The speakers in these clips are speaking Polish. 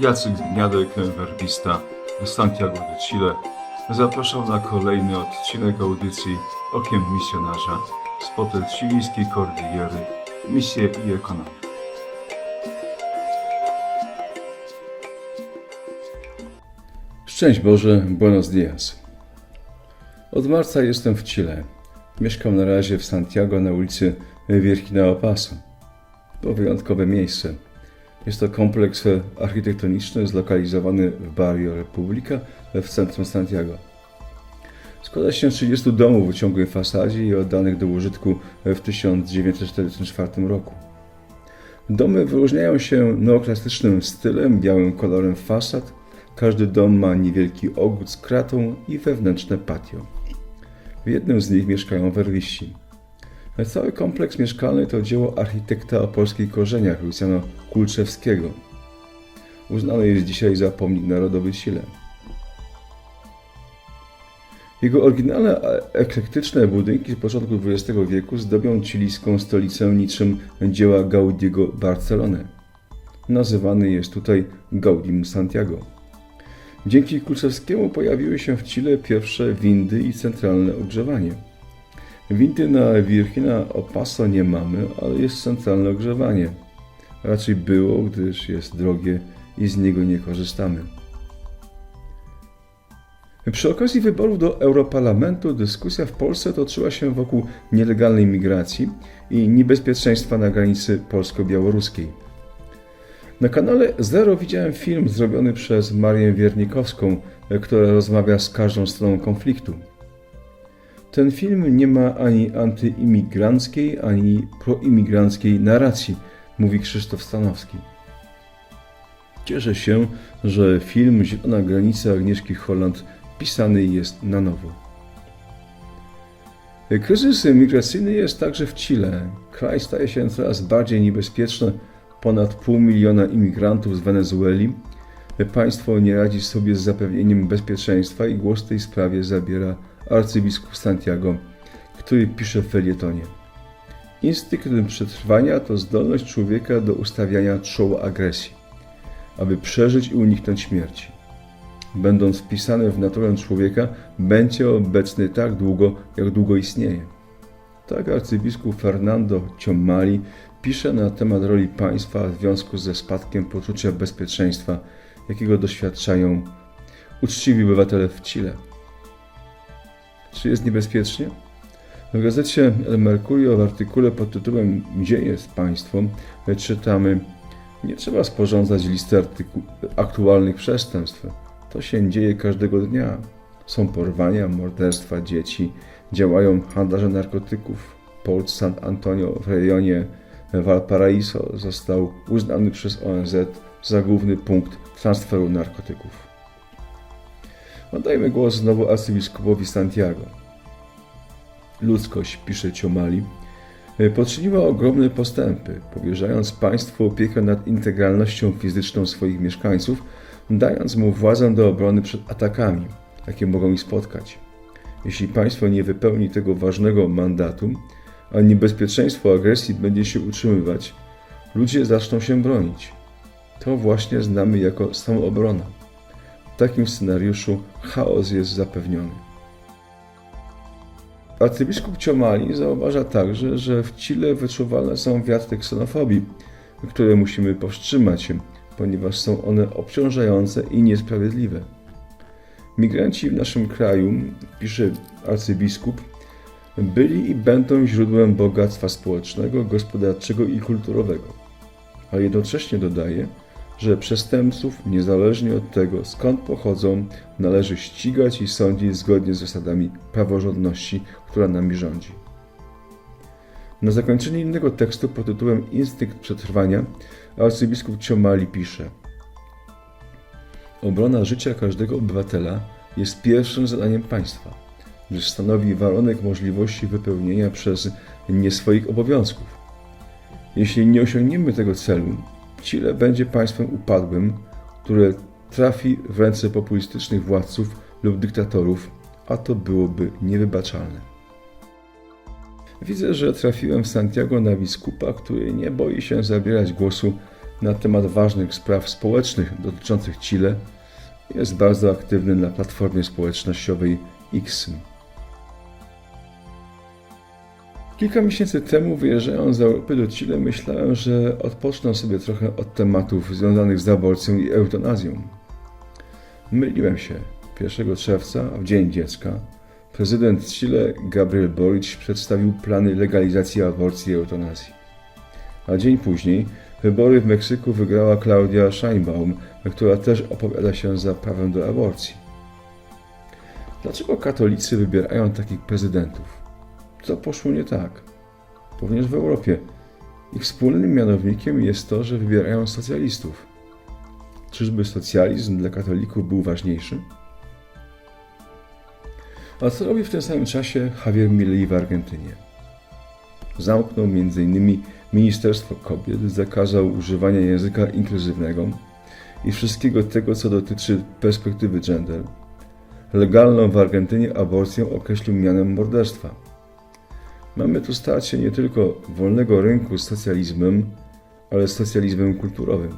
Jacek Gniadek, werbista Santiago de Chile, zapraszam na kolejny odcinek audycji Okiem Misjonarza potel chilijskiej Kordillery, Misje i Ekonomia. Szczęść Boże, buenos dias. Od marca jestem w Chile. Mieszkam na razie w Santiago na ulicy Virginao Paso. To wyjątkowe miejsce. Jest to kompleks architektoniczny zlokalizowany w Barrio Republica w centrum Santiago. Składa się z 30 domów o ciągłej fasadzie i oddanych do użytku w 1944 roku. Domy wyróżniają się neoklasycznym stylem, białym kolorem fasad. Każdy dom ma niewielki ogród z kratą i wewnętrzne patio. W jednym z nich mieszkają werwisi. Cały kompleks mieszkalny to dzieło architekta o polskich korzeniach Luciano Kulczewskiego. Uznany jest dzisiaj za pomnik narodowy Chile. Jego oryginalne, a eklektyczne budynki z początku XX wieku zdobią chilijską stolicę niczym dzieła Gaudiego Barcelony. Nazywany jest tutaj Gaudim Santiago. Dzięki Kulczewskiemu pojawiły się w Chile pierwsze windy i centralne ogrzewanie. Windy na Virgina Opaso nie mamy, ale jest centralne ogrzewanie. Raczej było, gdyż jest drogie i z niego nie korzystamy. Przy okazji wyborów do Europarlamentu dyskusja w Polsce toczyła się wokół nielegalnej migracji i niebezpieczeństwa na granicy polsko-białoruskiej. Na kanale Zero widziałem film zrobiony przez Marię Wiernikowską, która rozmawia z każdą stroną konfliktu. Ten film nie ma ani antyimigranckiej, ani proimigranckiej narracji, mówi Krzysztof Stanowski. Cieszę się, że film Zielona granica Agnieszki Holland pisany jest na nowo. Kryzys migracyjny jest także w Chile. Kraj staje się coraz bardziej niebezpieczny. Ponad pół miliona imigrantów z Wenezueli. Państwo nie radzi sobie z zapewnieniem bezpieczeństwa i głos w tej sprawie zabiera arcybiskup Santiago, który pisze w felietonie. Instynkt przetrwania to zdolność człowieka do ustawiania czoła agresji, aby przeżyć i uniknąć śmierci. Będąc wpisany w naturę człowieka, będzie obecny tak długo, jak długo istnieje. Tak arcybiskup Fernando Ciomali pisze na temat roli państwa w związku ze spadkiem poczucia bezpieczeństwa, jakiego doświadczają uczciwi obywatele w Chile. Czy jest niebezpiecznie? W gazecie El Mercurio w artykule pod tytułem Gdzie jest państwo? czytamy Nie trzeba sporządzać listy aktualnych przestępstw. To się dzieje każdego dnia. Są porwania, morderstwa dzieci, działają handlarze narkotyków. Port San Antonio w rejonie Valparaiso został uznany przez ONZ za główny punkt transferu narkotyków. Oddajmy głos znowu arcybiskupowi Santiago. Ludzkość, pisze Ciomali, poczyniła ogromne postępy, powierzając państwu opiekę nad integralnością fizyczną swoich mieszkańców, dając mu władzę do obrony przed atakami, jakie mogą ich spotkać. Jeśli państwo nie wypełni tego ważnego mandatu, a niebezpieczeństwo agresji będzie się utrzymywać, ludzie zaczną się bronić. To właśnie znamy jako samoobrona. W takim scenariuszu chaos jest zapewniony. Arcybiskup Ciomali zauważa także, że w Chile wyczuwalne są wiatry ksenofobii, które musimy powstrzymać, ponieważ są one obciążające i niesprawiedliwe. Migranci w naszym kraju, pisze arcybiskup, byli i będą źródłem bogactwa społecznego, gospodarczego i kulturowego. A jednocześnie dodaje, że przestępców, niezależnie od tego skąd pochodzą, należy ścigać i sądzić zgodnie z zasadami praworządności, która nami rządzi. Na zakończenie innego tekstu pod tytułem Instynkt przetrwania arcybiskup Ciomali pisze Obrona życia każdego obywatela jest pierwszym zadaniem państwa, gdyż stanowi warunek możliwości wypełnienia przez nie swoich obowiązków. Jeśli nie osiągniemy tego celu, Chile będzie państwem upadłym, które trafi w ręce populistycznych władców lub dyktatorów, a to byłoby niewybaczalne. Widzę, że trafiłem w Santiago na biskupa, który nie boi się zabierać głosu na temat ważnych spraw społecznych dotyczących Chile, jest bardzo aktywny na platformie społecznościowej X. Kilka miesięcy temu, wyjeżdżając z Europy do Chile, myślałem, że odpocznę sobie trochę od tematów związanych z aborcją i eutanazją. Myliłem się. 1 czerwca, w Dzień Dziecka, prezydent Chile Gabriel Boric przedstawił plany legalizacji aborcji i eutanazji. A dzień później wybory w Meksyku wygrała Claudia Sheinbaum, która też opowiada się za prawem do aborcji. Dlaczego katolicy wybierają takich prezydentów? Co poszło nie tak? Również w Europie. Ich wspólnym mianownikiem jest to, że wybierają socjalistów. Czyżby socjalizm dla katolików był ważniejszy? A co robi w tym samym czasie Javier Milei w Argentynie? Zamknął m.in. Ministerstwo Kobiet, zakazał używania języka inkluzywnego i wszystkiego tego, co dotyczy perspektywy gender. Legalną w Argentynie aborcję określił mianem morderstwa. Mamy tu starcie nie tylko wolnego rynku z socjalizmem, ale socjalizmem kulturowym.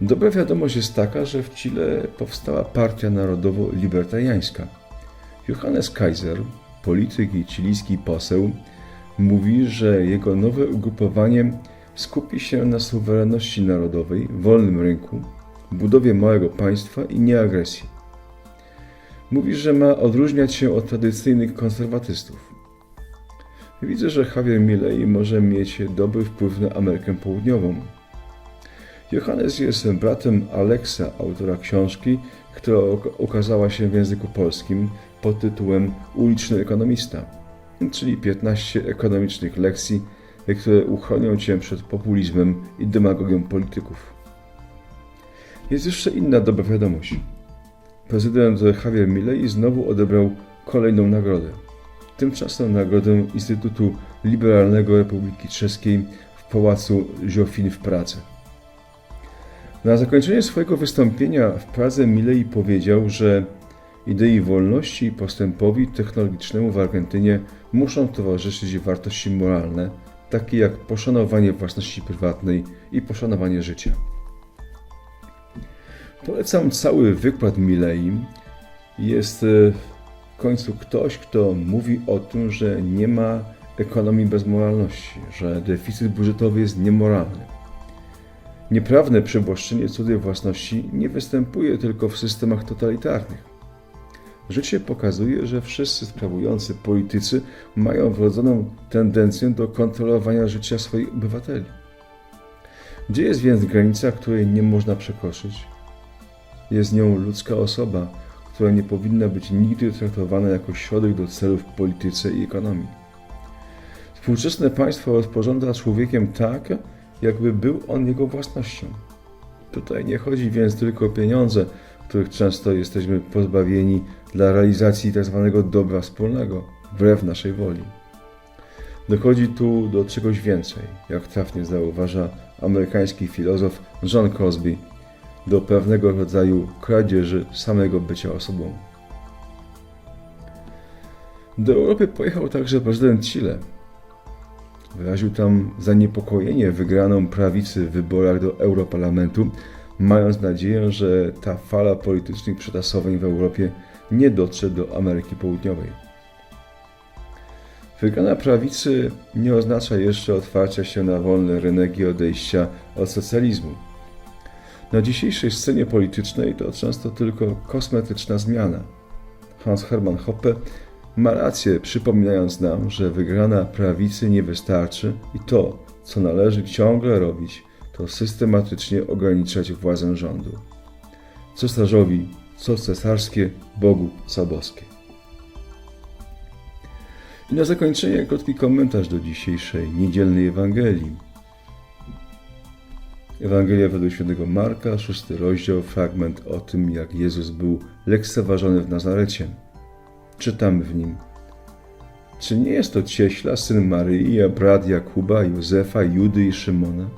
Dobra wiadomość jest taka, że w Chile powstała Partia Narodowo-Libertariańska. Johannes Kaiser, polityk i chilijski poseł, mówi, że jego nowe ugrupowanie skupi się na suwerenności narodowej, wolnym rynku, budowie małego państwa i nieagresji. Mówi, że ma odróżniać się od tradycyjnych konserwatystów. Widzę, że Javier Milei może mieć dobry wpływ na Amerykę Południową. Johannes jest bratem Aleksa, autora książki, która ukazała się w języku polskim pod tytułem Uliczny ekonomista, czyli 15 ekonomicznych lekcji, które uchronią Cię przed populizmem i demagogią polityków. Jest jeszcze inna dobra wiadomość. Prezydent Javier Milei znowu odebrał kolejną nagrodę. Tymczasem nagrodę Instytutu Liberalnego Republiki Czeskiej w Pałacu Joffin w Pradze. Na zakończenie swojego wystąpienia w Pradze Milei powiedział, że idei wolności i postępowi technologicznemu w Argentynie muszą towarzyszyć wartości moralne, takie jak poszanowanie własności prywatnej i poszanowanie życia. Polecam cały wykład Milei. Jest e, w końcu ktoś, kto mówi o tym, że nie ma ekonomii bez moralności, że deficyt budżetowy jest niemoralny. Nieprawne przywłaszczenie cudzej własności nie występuje tylko w systemach totalitarnych. Życie pokazuje, że wszyscy sprawujący politycy mają wrodzoną tendencję do kontrolowania życia swoich obywateli. Gdzie jest więc granica, której nie można przekroczyć? Jest nią ludzka osoba, która nie powinna być nigdy traktowana jako środek do celów w polityce i ekonomii. Współczesne państwo rozporządza człowiekiem tak, jakby był on jego własnością. Tutaj nie chodzi więc tylko o pieniądze, których często jesteśmy pozbawieni dla realizacji tzw. dobra wspólnego, wbrew naszej woli. Dochodzi tu do czegoś więcej, jak trafnie zauważa amerykański filozof John Crosby, do pewnego rodzaju kradzieży samego bycia osobą. Do Europy pojechał także prezydent Chile. Wyraził tam zaniepokojenie wygraną prawicy w wyborach do Europarlamentu, mając nadzieję, że ta fala politycznych przetasowań w Europie nie dotrze do Ameryki Południowej. Wygrana prawicy nie oznacza jeszcze otwarcia się na wolny rynek i odejścia od socjalizmu. Na dzisiejszej scenie politycznej to często tylko kosmetyczna zmiana. Hans Hermann Hoppe ma rację, przypominając nam, że wygrana prawicy nie wystarczy i to, co należy ciągle robić, to systematycznie ograniczać władzę rządu. Cesarzowi co cesarskie, Bogu co boskie. I na zakończenie krótki komentarz do dzisiejszej niedzielnej Ewangelii. Ewangelia według świętego Marka, szósty rozdział, fragment o tym, jak Jezus był lekceważony w Nazarecie. Czytamy w nim. Czy nie jest to cieśla, syn Maryi, a brat Jakuba, Józefa, Judy i Szymona?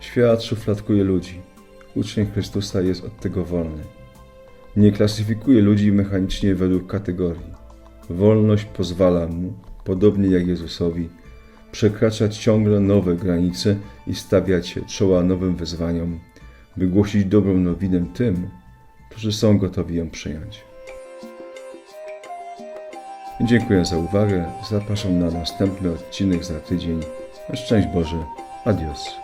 Świat szufladkuje ludzi. Uczeń Chrystusa jest od tego wolny. Nie klasyfikuje ludzi mechanicznie według kategorii. Wolność pozwala mu, podobnie jak Jezusowi, przekraczać ciągle nowe granice i stawiać czoła nowym wyzwaniom, by głosić dobrą nowinę tym, którzy są gotowi ją przyjąć. Dziękuję za uwagę. Zapraszam na następny odcinek za tydzień. Szczęść Boże. Adios.